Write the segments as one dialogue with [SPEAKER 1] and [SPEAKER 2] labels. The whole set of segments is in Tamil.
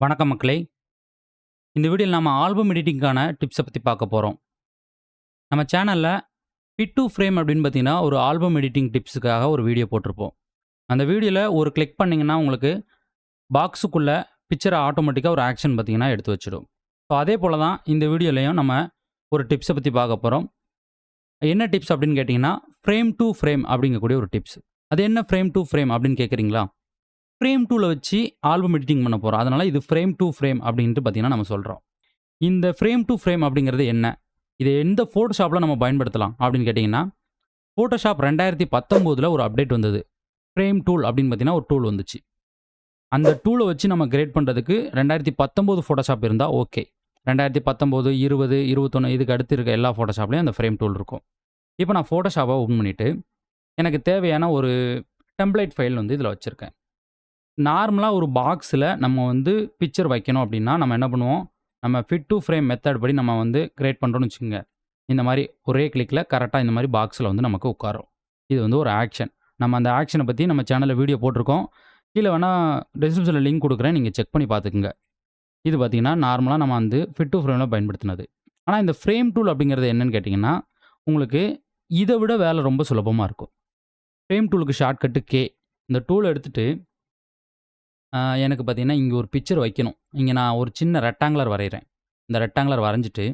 [SPEAKER 1] வணக்கம் மக்களே. இந்த வீடியோவில் நம்ம ஆல்பம் எடிட்டிங்க்கான டிப்ஸை பற்றி பார்க்க போகிறோம் நம்ம சேனலில் பிட் டு ஃப்ரேம் அப்படின்னு பார்த்தீங்கன்னா ஒரு ஆல்பம் எடிட்டிங் டிப்ஸுக்காக ஒரு வீடியோ போட்டிருப்போம். அந்த வீடியோவில் ஒரு கிளிக் பண்ணிங்கன்னா உங்களுக்கு பாக்ஸுக்குள்ளே பிக்சரை ஆட்டோமேட்டிக்காக ஒரு ஆக்ஷன் பார்த்தீங்கன்னா எடுத்து வச்சிடும். ஸோ அதே போல் தான் இந்த வீடியோலையும் நம்ம ஒரு டிப்ஸை பற்றி பார்க்க போகிறோம் என்ன டிப்ஸ் அப்படின்னு கேட்டிங்கன்னா ஃப்ரேம் டு ஃப்ரேம் அப்படிங்கக்கூடிய ஒரு டிப்ஸ். அது என்ன ஃப்ரேம் டு ஃப்ரேம் அப்படின்னு கேட்குறீங்களா ஃப்ரேம் டூவில் வச்சு ஆல்பம் எடிட்டிங் பண்ண போகிறோம் அதனால் இது ஃப்ரேம் டூ ஃப்ரேம் அப்படின்ட்டு பார்த்தீங்கன்னா நம்ம சொல்கிறோம் இந்த ஃப்ரேம் டூ ஃப்ரேம் அப்படிங்கிறது என்ன? இது எந்த ஃபோட்டோஷாப்பில் நம்ம பயன்படுத்தலாம் அப்படின்னு கேட்டிங்கன்னா ஃபோட்டோஷாப் ரெண்டாயிரத்தி பத்தொம்போதில் ஒரு அப்டேட் வந்தது. ஃப்ரேம் டூல் அப்படின்னு பார்த்தீங்கன்னா ஒரு டூல் வந்துச்சு. அந்த டூலை வச்சு நம்ம கிரேட் பண்ணுறதுக்கு ரெண்டாயிரத்தி பத்தொம்போது ஃபோட்டோஷாப் இருந்தால் ஓகே ரெண்டாயிரத்தி பத்தொம்போது இருபது இருபத்தொன்று இதுக்கு அடுத்து இருக்க எல்லா ஃபோட்டோஷாப்லேயும் அந்த ஃப்ரேம் டூல் இருக்கும். இப்போ நான் ஃபோட்டோஷாப்பை ஓப்பன் பண்ணிவிட்டு எனக்கு தேவையான ஒரு டெம்ப்ளேட் ஃபைல் வந்து இதில் வச்சுருக்கேன். நார்மலாக ஒரு பாக்ஸில் நம்ம வந்து பிக்சர் வைக்கணும் அப்படின்னா நம்ம என்ன பண்ணுவோம்? நம்ம ஃபிட் டு ஃப்ரேம் மெத்தட் படி நம்ம வந்து கிரியேட் பண்ணுறோம்னு வச்சுக்கோங்க. இந்த மாதிரி ஒரே கிளிக்கில் கரெக்டாக இந்த மாதிரி பாக்ஸில் வந்து நமக்கு உட்காரும். இது வந்து ஒரு ஆக்ஷன் நம்ம அந்த ஆக்ஷனை பற்றி நம்ம சேனலில் வீடியோ போட்டிருக்கோம். கீழே வேணால் டிஸ்கிரிப்ஷனில் லிங்க் கொடுக்குறேன். நீங்கள் செக் பண்ணி பார்த்துக்குங்க. இது பார்த்தீங்கன்னா நார்மலாக நம்ம வந்து ஃபிட் டு ஃப்ரேமில் பயன்படுத்தினது. ஆனால் இந்த ஃப்ரேம் டூல் அப்படிங்கிறது என்னென்னு கேட்டிங்கன்னா உங்களுக்கு இதை விட வேலை ரொம்ப சுலபமாக இருக்கும். ஃப்ரேம் டூலுக்கு ஷார்ட்கட்டு கே இந்த டூலை எடுத்துகிட்டு எனக்கு பார்த்தீங்கன்னா இங்கே ஒரு பிக்சர் வைக்கணும். இங்கே நான் ஒரு சின்ன ரெக்டாங்குலர் வரைகிறேன் இந்த ரெக்டாங்குலர் வரைஞ்சிட்டு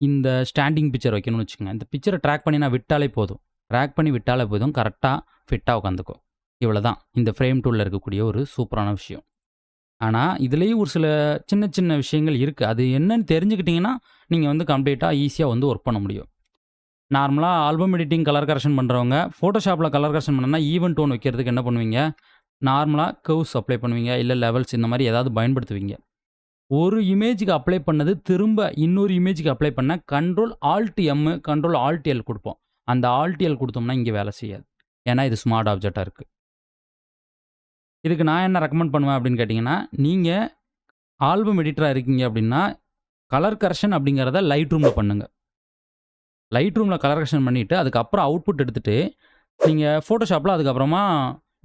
[SPEAKER 1] இந்த ஸ்டாண்டிங் பிக்சர் வைக்கணும்னு வச்சுக்கோங்க. இந்த பிக்சரை ட்ராக் பண்ணி நான் விட்டாலே போதும். ட்ராக் பண்ணி விட்டாலே போதும். கரெக்டாக ஃபிட்டாக உட்காந்துக்கும் இவ்வளோ தான் இந்த ஃப்ரேம் டூலில் இருக்கக்கூடிய ஒரு சூப்பரான விஷயம். ஆனால் இதுலேயும் ஒரு சில சின்ன சின்ன விஷயங்கள் இருக்குது அது என்னன்னு தெரிஞ்சுக்கிட்டிங்கன்னா நீங்கள் வந்து கம்ப்ளீட்டாக ஈஸியாக வந்து ஒர்க் பண்ண முடியும். நார்மலாக ஆல்பம் எடிட்டிங் கலர் கரெக்ஷன் பண்ணுறவங்க ஃபோட்டோஷாப்பில் கலர் கரெக்ஷன் பண்ணனா ஈவன் டோன் வைக்கிறதுக்கு என்ன பண்ணுவீங்க? நார்மலாக கர்வ்ஸ் அப்ளை பண்ணுவீங்க இல்லை லெவல்ஸ் இந்த மாதிரி ஏதாவது பயன்படுத்துவீங்க. ஒரு இமேஜுக்கு அப்ளை பண்ணது திரும்ப இன்னொரு இமேஜுக்கு அப்ளை பண்ண control alt M control alt L கொடுப்போம். அந்த ஆல்ட் எல் கொடுத்தோம்னா இங்கே வேலை செய்யாது. ஏன்னா இது ஸ்மார்ட் ஆப்ஜெக்டாக இருக்குது இதுக்கு நான் என்ன ரெக்கமெண்ட் பண்ணுவேன் அப்படின்னு கேட்டிங்கன்னா நீங்கள் ஆல்பம் எடிட்டராக இருக்கீங்க அப்படின்னா கலர் கரெக்ஷன் அப்படிங்கிறத லைட் ரூமில் பண்ணுங்கள் லைட் ரூமில் கலர் கரெக்ஷன் பண்ணிவிட்டு அதுக்கப்புறம் அவுட்புட் எடுத்துகிட்டு நீங்கள் ஃபோட்டோஷாப்பில் அதுக்கப்புறமா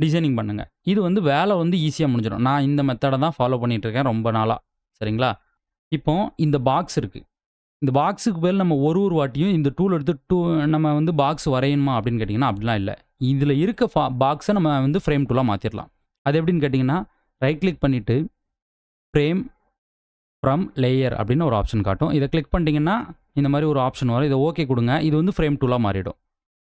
[SPEAKER 1] டிசைனிங் பண்ணுங்கள் இது வந்து வேலை வந்து ஈஸியாக முடிஞ்சிடும். நான் இந்த மெத்தடை தான் ஃபாலோ பண்ணிகிட்ருக்கேன் ரொம்ப நாளாக சரிங்களா? இப்போ இந்த பாக்ஸ் இருக்குது இந்த பாக்ஸுக்கு பேர் நம்ம ஒரு ஒரு வாட்டியும் இந்த டூல் எடுத்து டூ நம்ம வந்து பாக்ஸ் வரையணுமா அப்படின்னு கேட்டிங்கன்னா அப்படிலாம் இல்லை. இதில் இருக்க ஃபா பாக்ஸை நம்ம வந்து ஃப்ரேம் டூலாக மாற்றிடலாம் அது எப்படின்னு கேட்டிங்கன்னா ரைட் கிளிக் பண்ணிவிட்டு ஃப்ரேம் ஃப்ரம் லேயர் அப்படின்னு ஒரு ஆப்ஷன் காட்டும். இதை கிளிக் பண்ணிட்டீங்கன்னா இந்த மாதிரி ஒரு ஆப்ஷன் வரும். இதை ஓகே கொடுங்க. இது வந்து ஃப்ரேம் டூலாக மாறிடும்.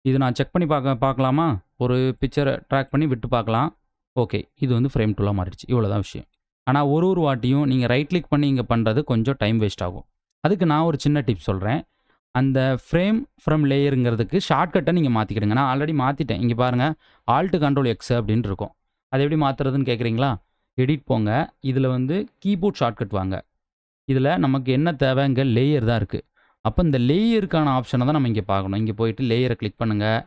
[SPEAKER 1] இது நான் செக் பண்ணி பார்க்க பார்க்கலாமா? ஒரு பிக்சரை ட்ராக் பண்ணி விட்டு பார்க்கலாம். ஓகே இது வந்து ஃப்ரேம் டூலாக மாறிடுச்சு. இவ்வளோ தான் விஷயம். ஆனால் ஒரு ஒரு வாட்டியும் நீங்கள் ரைட் கிளிக் பண்ணி இங்கே பண்ணுறது கொஞ்சம் டைம் வேஸ்ட் ஆகும். அதுக்கு நான் ஒரு சின்ன டிப் சொல்கிறேன் அந்த ஃப்ரேம் ஃப்ரம் லேயருங்கிறதுக்கு ஷார்ட்கட்டை நீங்கள் மாற்றிக்கிடுங்க நான் ஆல்ரெடி மாற்றிட்டேன் இங்கே பாருங்கள் ஆல்ட்டு கண்ட்ரோல் எக்ஸ் அப்படின்னு இருக்கும். அது எப்படி மாற்றுறதுன்னு கேட்குறீங்களா எடிட் போங்க. இதில் வந்து கீபோர்ட் ஷார்ட்கட் வாங்க. இதில் நமக்கு என்ன தேவை இங்கே லேயர் தான் இருக்குது அப்போ இந்த லேயருக்கான ஆப்ஷனை தான் நம்ம இங்கே பார்க்கணும். இங்கே போயிட்டு லேயரை கிளிக் பண்ணுங்கள்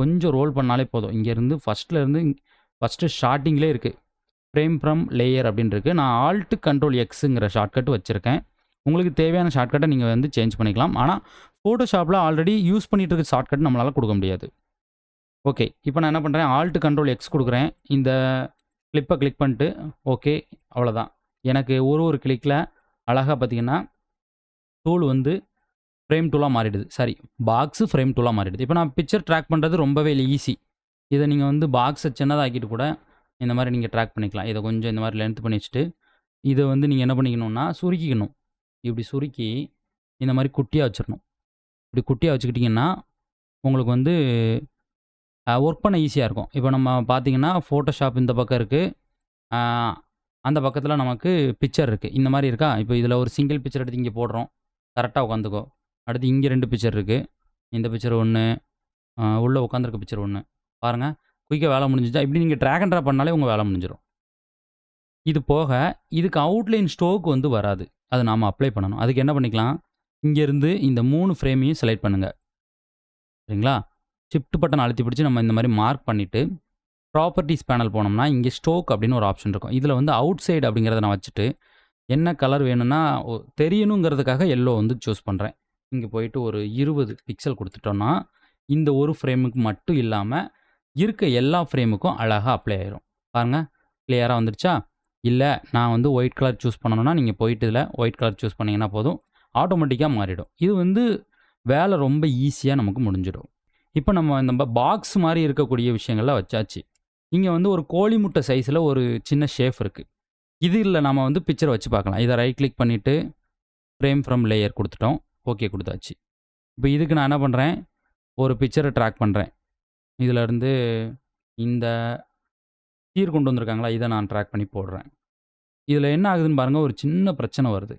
[SPEAKER 1] கொஞ்சம் ரோல் பண்ணாலே போதும். இங்கேருந்து ஃபஸ்ட்லேருந்து ஃபஸ்ட்டு ஸ்டார்டிங்லேயே இருக்குது ஃப்ரேம் ஃப்ரம் லேயர் அப்படின்னு நான் ஆல்ட்டு கண்ட்ரோல் எக்ஸுங்கிற ஷார்ட்கட் வச்சுருக்கேன். உங்களுக்கு தேவையான ஷார்ட்கட்டை நீங்கள் வந்து சேஞ்ச் பண்ணிக்கலாம். ஆனால் ஃபோட்டோஷாப்பில் ஆல்ரெடி யூஸ் பண்ணிட்டு இருக்க ஷார்ட்கட் நம்மளால் கொடுக்க முடியாது. ஓகே இப்போ நான் என்ன பண்ணுறேன் ஆல்ட்டு கண்ட்ரோல் எக்ஸ் கொடுக்குறேன். இந்த கிளிப்பை கிளிக் பண்ணிட்டு ஓகே அவ்வளோதான் எனக்கு ஒரு ஒரு கிளிக்கில் அழகாக பார்த்தீங்கன்னா டூல் வந்து ஃப்ரேம் டூலாக மாறிடுது. சாரி பாக்ஸு ஃப்ரேம் டூலாக மாறிடுது. இப்போ நான் பிக்சர் ட்ராக் பண்ணுறது ரொம்பவே ஈஸி இதை நீங்கள் வந்து பாக்ஸை சின்னதாக்கிட்டு கூட இந்த மாதிரி நீங்கள் ட்ராக் பண்ணிக்கலாம். இதை கொஞ்சம் இந்த மாதிரி லென்த் பண்ணி வச்சுட்டு இதை வந்து நீங்கள் என்ன பண்ணிக்கணும்னா சுருக்கிக்கணும். இப்படி சுருக்கி இந்த மாதிரி குட்டியாக வச்சிடணும். இப்படி குட்டியாக வச்சுக்கிட்டிங்கன்னா உங்களுக்கு வந்து ஒர்க் பண்ண ஈஸியாக இருக்கும். இப்போ நம்ம பார்த்தீங்கன்னா ஃபோட்டோஷாப் இந்த பக்கம் இருக்குது அந்த பக்கத்தில் நமக்கு பிக்சர் இருக்குது இந்த மாதிரி இருக்கா? இப்போ இதில் ஒரு சிங்கிள் பிக்சர் எடுத்து இங்கே போடுறோம். கரெக்டாக உட்காந்துக்கோ. அடுத்து இங்கே ரெண்டு பிக்சர் இருக்குது இந்த பிக்சர் ஒன்று உள்ளே உட்காந்துருக்க பிக்சர் ஒன்று பாருங்கள் குயிக்காக வேலை முடிஞ்சிச்சா? இப்படி நீங்கள் ட்ராக் அண்ட் ட்ராப் பண்ணாலே உங்கள் வேலை முடிஞ்சிடும் இது போக இதுக்கு அவுட்லைன் ஸ்டோக் வந்து வராது. அது நாம் அப்ளை பண்ணணும். அதுக்கு என்ன பண்ணிக்கலாம்? இங்கேருந்து இந்த மூணு ஃப்ரேமையும் செலக்ட் பண்ணுங்கள் சரிங்களா? ஷிஃப்ட் பட்டன் அழுத்தி பிடிச்சி நம்ம இந்த மாதிரி மார்க் பண்ணிவிட்டு ப்ராப்பர்ட்டிஸ் பேனல் போனோம்னா இங்கே ஸ்டோக் அப்படின்னு ஒரு ஆப்ஷன் இருக்கும். இதில் வந்து அவுட் சைடு அப்படிங்கிறத நான் வச்சுட்டு என்ன கலர் வேணும்னா தெரியணுங்கிறதுக்காக எல்லோ வந்து சூஸ் பண்ணுறேன் இங்கே போயிட்டு ஒரு இருபது பிக்சல் கொடுத்துட்டோன்னா இந்த ஒரு ஃப்ரேமுக்கு மட்டும் இல்லாமல் இருக்க எல்லா ஃப்ரேமுக்கும் அழகாக அப்ளை ஆயிரும் பாருங்கள் கிளியராக வந்துடுச்சா இல்லை நான் வந்து ஒயிட் கலர் சூஸ் பண்ணணும்னா, நீங்கள் போயிட்டு இதில் ஒயிட் கலர் சூஸ் பண்ணிங்கன்னா போதும். ஆட்டோமேட்டிக்காக மாறிடும். இது வந்து வேலை ரொம்ப ஈஸியாக நமக்கு முடிஞ்சிடும். இப்போ நம்ம நம்ம பாக்ஸ் மாதிரி இருக்கக்கூடிய விஷயங்கள்லாம் வச்சாச்சு. இங்கே வந்து ஒரு கோழி முட்டை சைஸில் ஒரு சின்ன ஷேஃப் இருக்குது இது இல்லை நம்ம வந்து பிக்சரை வச்சு பார்க்கலாம். இதை ரைட் கிளிக் பண்ணிவிட்டு ஃப்ரேம் ஃப்ரம் லேயர் கொடுத்துட்டோம் ஓகே கொடுத்தாச்சு இப்போ இதுக்கு நான் என்ன பண்ணுறேன் ஒரு பிக்சரை ட்ராக் பண்ணுறேன் இதிலருந்து இந்த சீர் கொண்டு வந்திருக்காங்களா, இதை நான் ட்ராக் பண்ணி போடுறேன். இதில் என்ன ஆகுதுன்னு பாருங்க, ஒரு சின்ன பிரச்சனை வருது.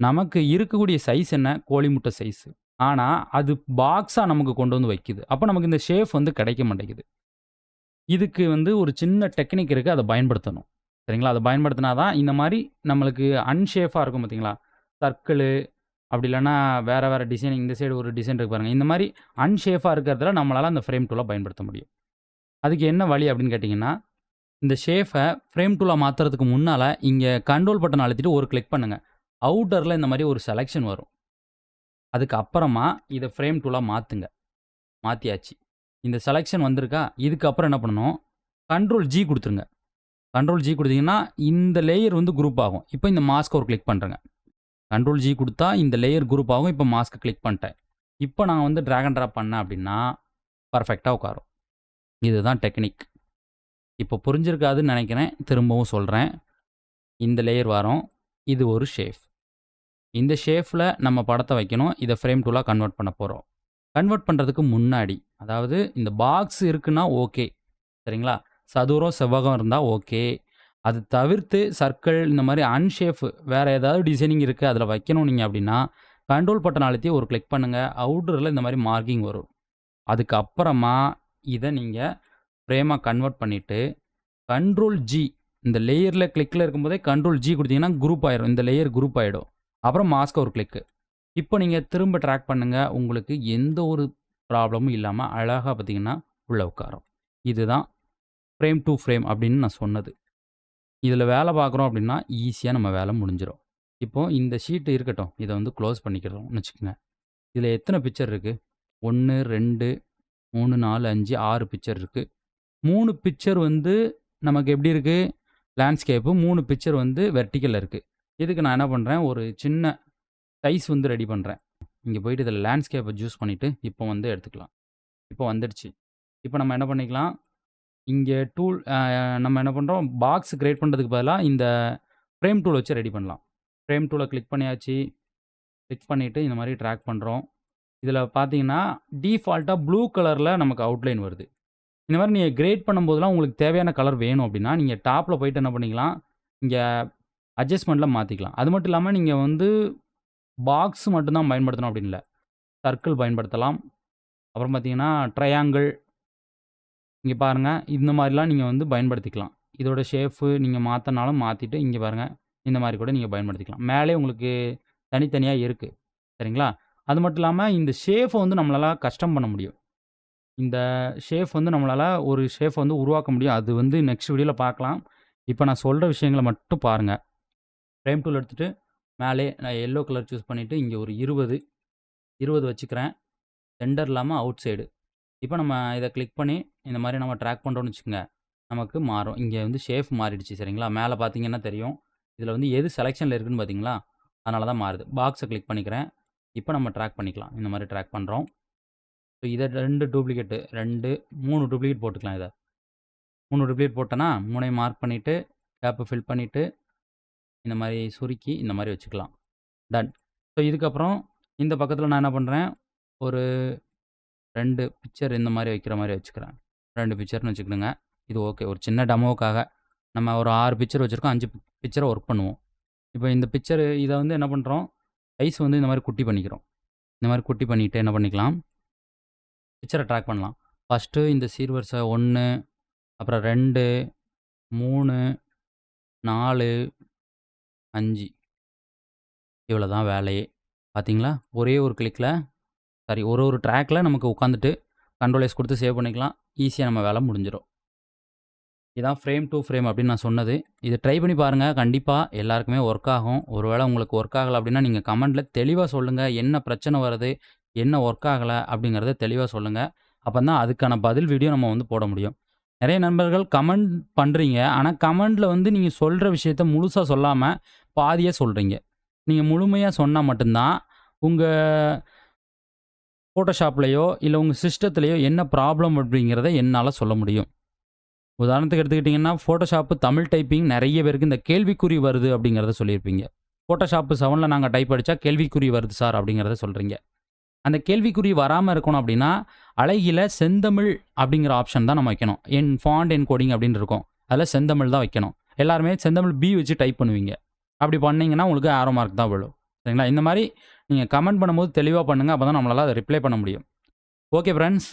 [SPEAKER 1] நமக்கு இருக்கக்கூடிய சைஸ் என்ன? கோழி முட்டை சைஸு ஆனால் அது பாக்ஸாக நமக்கு கொண்டு வந்து வைக்குது. அப்போ நமக்கு இந்த ஷேப் வந்து கிடைக்க மாட்டேங்குது. இதுக்கு வந்து ஒரு சின்ன டெக்னிக் இருக்குது அதை பயன்படுத்தணும். சரிங்களா? அதை பயன்படுத்தினா தான் இந்த மாதிரி நம்மளுக்கு அன்ஷேஃபாக இருக்கும் பார்த்தீங்களா? சர்க்கிள் அப்படி இல்லைன்னா வேறு வேறு டிசைனிங் இந்த சைடு ஒரு டிசைன் இருக்கு பாருங்கள் இந்த மாதிரி அன்ஷேஃபாக இருக்கிறதுல நம்மளால் அந்த ஃப்ரேம் டூலை பயன்படுத்த முடியும். அதுக்கு என்ன வழி அப்படின்னு கேட்டிங்கன்னா இந்த ஷேஃபை ஃப்ரேம் டூலாக மாற்றுறதுக்கு முன்னால் இங்கே கண்ட்ரோல் பட்டன் அழுத்திட்டு ஒரு கிளிக் பண்ணுங்கள் அவுட்டரில் இந்த மாதிரி ஒரு செலக்ஷன் வரும். அதுக்கு அப்புறமா ஃப்ரேம் டூலாக மாற்றுங்க மாற்றியாச்சு இந்த செலெக்ஷன் வந்திருக்கா? இதுக்கப்புறம் என்ன பண்ணணும், கண்ட்ரோல் ஜி கொடுத்துருங்க கண்ட்ரோல் ஜி கொடுத்தீங்கன்னா இந்த லேயர் வந்து குரூப் ஆகும். இப்போ இந்த மாஸ்க் ஒரு கிளிக் பண்ணுறேங்க கண்ட்ரோல் ஜி கொடுத்தா இந்த லேயர் குரூப் ஆகும். இப்போ மாஸ்க்க கிளிக் பண்ணிட்டேன். இப்போ நான் வந்து ட்ராகன் அண்ட் பண்ணேன் அப்படின்னா, பர்ஃபெக்டாக உட்காரும். இதுதான் டெக்னிக். இப்போ புரிஞ்சிருக்காதுன்னு நினைக்கிறேன் திரும்பவும் சொல்கிறேன் இந்த லேயர் வரும். இது ஒரு ஷேஃப் இந்த ஷேஃபில் நம்ம படத்தை வைக்கணும். இதை ஃப்ரேம் டூலாக கன்வெர்ட் பண்ண போகிறோம் கன்வெர்ட் பண்ணுறதுக்கு முன்னாடி, அதாவது இந்த பாக்ஸ் இருக்குன்னா ஓகே. சரிங்களா? சதுரம், செவ்வகம் இருந்தால் ஓகே. அது தவிர்த்து சர்க்கிள் இந்த மாதிரி அன்ஷேஃப் வேறு ஏதாவது டிசைனிங் இருக்குது அதில் வைக்கணும் நீங்கள் அப்படின்னா, கண்ட்ரோல் பட்டன் அழுத்தி ஒரு கிளிக் பண்ணுங்கள் அவுட்டர்ல இந்த மாதிரி மார்க்கிங் வரும். அதுக்கப்புறமா இதை நீங்கள் ஃப்ரேமாக கன்வெர்ட் பண்ணிவிட்டு கண்ட்ரோல் ஜி இந்த லேயரில் கிளிக்கில் இருக்கும்போதே கண்ட்ரோல் ஜி கொடுத்தீங்கன்னா குரூப் ஆயிடும் இந்த லேயர் குரூப் ஆயிடும். அப்புறம் மாஸ்க் ஒரு கிளிக்கு இப்போ நீங்கள் திரும்ப ட்ராக் பண்ணுங்கள் உங்களுக்கு எந்த ஒரு ப்ராப்ளமும் இல்லாமல் அழகாக பார்த்தீங்கன்னா, உள்ள உட்காரும். இதுதான் ஃப்ரேம் டு ஃப்ரேம் அப்படின்னு நான் சொன்னது. இதில் வேலை பார்க்குறோம் அப்படின்னா, ஈஸியாக நம்ம வேலை முடிஞ்சிடும் இப்போது இந்த ஷீட்டு இருக்கட்டும். இதை வந்து க்ளோஸ் பண்ணிக்கிறோம்னு வச்சுக்கோங்க. இதில் எத்தனை பிக்சர் இருக்குது ஒன்று ரெண்டு மூணு நாலு அஞ்சு ஆறு பிக்சர் இருக்குது மூணு பிக்சர் வந்து நமக்கு எப்படி இருக்குது லேண்ட்ஸ்கேப்பு மூணு பிக்சர் வந்து வெர்டிக்கலில் இருக்குது இதுக்கு நான் என்ன பண்ணுறேன்? ஒரு சின்ன சைஸ் வந்து ரெடி பண்ணுறேன். இங்கே போயிட்டு இதில் லேண்ட்ஸ்கேப்பை சூஸ் பண்ணிவிட்டு இப்போ வந்து எடுத்துக்கலாம். இப்போ வந்துடுச்சு. இப்போ நம்ம என்ன பண்ணிக்கலாம், இங்க டூல் அ நம்ம என்ன பண்றோம், பாக்ஸ் கிரியேட் பண்றதுக்கு பதிலா இந்த ஃப்ரேம் டூல் வச்சு ரெடி பண்ணலாம். ஃப்ரேம் டூல கிளிக் பண்ணியாச்சு. கிளிக் பண்ணிட்டு இந்த மாரி ட்ராக் பண்றோம். இதில் பார்த்தீங்கன்னா, டிஃபால்ட்டா ப்ளூ கலர்ல நமக்கு அவுட்லைன் வருது. இந்த மாரி நீங்க கிரேட் பண்ணும்போதெல்லாம் உங்களுக்கு தேவையான கலர் வேணும் அப்படின்னா, நீங்க டாப்ல போயிட்டு என்ன பண்ணிக்கலாம், இங்க அட்ஜஸ்ட்மென்ட்ல மாத்திக்கலாம். அது மட்டும் இல்லாம நீங்க வந்து பாக்ஸ் மட்டும் தான் பயன்படுத்தணும் அப்படின்னு இல்ல. சர்க்கிள் பயன்படுத்தலாம். அப்புறம் பார்த்தீங்கன்னா, ட்ரையாங்கிள் இங்கே பாருங்கள் இந்த மாதிரிலாம் நீங்கள் வந்து பயன்படுத்திக்கலாம். இதோட ஷேஃபு நீங்கள் மாற்றினாலும் மாற்றிட்டு இங்கே பாருங்கள் இந்த மாதிரி கூட நீங்கள் பயன்படுத்திக்கலாம். மேலே உங்களுக்கு தனித்தனியாக இருக்குது சரிங்களா? அது மட்டும் இல்லாமல் இந்த ஷேஃபை வந்து நம்மளால் கஷ்டம் பண்ண முடியும். இந்த ஷேஃப் வந்து நம்மளால் ஒரு ஷேஃப் வந்து உருவாக்க முடியும். அது வந்து நெக்ஸ்ட் வீடியோவில் பார்க்கலாம். இப்போ நான் சொல்கிற விஷயங்களை மட்டும் பாருங்கள் ஃப்ரேம் டூல் எடுத்துகிட்டு மேலே நான் எல்லோ கலர் சூஸ் பண்ணிவிட்டு இங்கே ஒரு 20 20 வச்சுக்கிறேன். சென்டர் இல்லாமல் அவுட் சைடு. இப்போ நம்ம இதை கிளிக் பண்ணி, இந்த மாதிரி நம்ம ட்ராக் பண்ணுறோன்னு வச்சுக்கோங்க நமக்கு மாறும். இங்கே வந்து ஷேஃப் மாறிடுச்சு. சரிங்களா? மேலே பார்த்தீங்கன்னா தெரியும். இதில் வந்து எது செலெக்ஷனில் இருக்குதுன்னு பார்த்தீங்களா? அதனால தான் மாறுது. பாக்ஸை கிளிக் பண்ணிக்கிறேன். இப்போ நம்ம ட்ராக் பண்ணிக்கலாம். இந்த மாதிரி ட்ராக் பண்ணுறோம் ஸோ இதை ரெண்டு டூப்ளிகேட்டு ரெண்டு மூணு டூப்ளிகேட் போட்டுக்கலாம் இதை மூணு டூப்ளிகேட் போட்டோன்னா மூணையும் மார்க் பண்ணிவிட்டு கேப்பை ஃபில் பண்ணிவிட்டு இந்த மாதிரி சுருக்கி இந்த மாதிரி வச்சுக்கலாம். டன். ஸோ இதுக்கப்புறம் இந்த பக்கத்தில் நான் என்ன பண்ணுறேன் ஒரு ரெண்டு பிக்சர் இந்த மாதிரி வைக்கிற மாதிரி வச்சுக்கிறேன். ரெண்டு பிக்சர்னு வச்சுக்கிடுங்க. இது ஓகே. ஒரு சின்ன டெமோவுக்காக நம்ம ஒரு ஆறு பிக்சர் வச்சுருக்கோம் அஞ்சு பிக்சரை ஒர்க் பண்ணுவோம். இப்போ இந்த பிக்சர் இதை வந்து என்ன பண்ணுறோம் சைஸ் வந்து இந்த மாதிரி குட்டி பண்ணிக்கிறோம். இந்த மாதிரி குட்டி பண்ணிவிட்டு என்ன பண்ணிக்கலாம், பிக்சரை ட்ராக் பண்ணலாம். ஃபஸ்ட்டு இந்த சீர்வரிசை ஒன்று அப்புறம் ரெண்டு மூணு நாலு அஞ்சு இவ்வளோ தான் வேலையே. பார்த்தீங்களா? ஒரே ஒரு கிளிக்கில் சாரி ஒரு ஒரு ட்ராக்கில் நமக்கு உட்காந்துட்டு, கண்ட்ரோலைஸ் கொடுத்து சேவ் பண்ணிக்கலாம். ஈஸியாக நம்ம வேலை முடிஞ்சிடும் இதான் ஃப்ரேம் டூ ஃப்ரேம் அப்படின்னு நான் சொன்னது. இதை ட்ரை பண்ணி பாருங்கள் கண்டிப்பாக எல்லாருக்குமே ஒர்க் ஆகும். ஒருவேளை உங்களுக்கு ஒர்க் ஆகலை அப்படின்னா, நீங்கள் கமெண்ட்டில் தெளிவாக சொல்லுங்கள் என்ன பிரச்சனை வருது? என்ன ஒர்க் ஆகலை அப்படிங்கிறத தெளிவாக சொல்லுங்கள் அப்போ தான் அதுக்கான பதில் வீடியோ நம்ம வந்து போட முடியும். நிறைய நண்பர்கள் கமெண்ட் பண்ணுறீங்க ஆனால் கமெண்ட்டில் வந்து நீங்கள் சொல்கிற விஷயத்த முழுசாக சொல்லாமல் பாதியாக சொல்கிறீங்க நீங்கள் முழுமையாக சொன்னால் மட்டும்தான் உங்கள் ஃபோட்டோஷாப்லேயோ இல்லை உங்கள் சிஸ்டத்துலேயோ என்ன ப்ராப்ளம் அப்படிங்கிறத என்னால் சொல்ல முடியும். உதாரணத்துக்கு எடுத்துக்கிட்டிங்கன்னா ஃபோட்டோஷாப்பு தமிழ் டைப்பிங் நிறைய பேருக்கு இந்த கேள்விக்குறி வருது அப்படிங்கிறத சொல்லியிருப்பீங்க. ஃபோட்டோஷாப்பு செவனில் நாங்கள் டைப் அடித்தா கேள்விக்குறி வருது சார் அப்படிங்கிறத சொல்கிறீங்க அந்த கேள்விக்குறி வராமல் இருக்கணும் அப்படின்னா, அழகியில் செந்தமிழ் அப்படிங்கிற ஆப்ஷன் தான் நம்ம வைக்கணும். என் ஃபாண்ட் என்கோடிங் அப்படின்னு இருக்கும். அதில் செந்தமிழ் தான் வைக்கணும். எல்லாருமே செந்தமிழ் பி வச்சு டைப் பண்ணுவீங்க. அப்படி பண்ணிங்கன்னா உங்களுக்கு ஆரோ மார்க் தான் விழும். சரிங்களா? இந்த மாதிரி நீங்கள் கமெண்ட் பண்ணும்போது தெளிவா பண்ணுங்க. அப்பதான் நம்மளால அதை ரிப்ளை பண்ண முடியும். Okay friends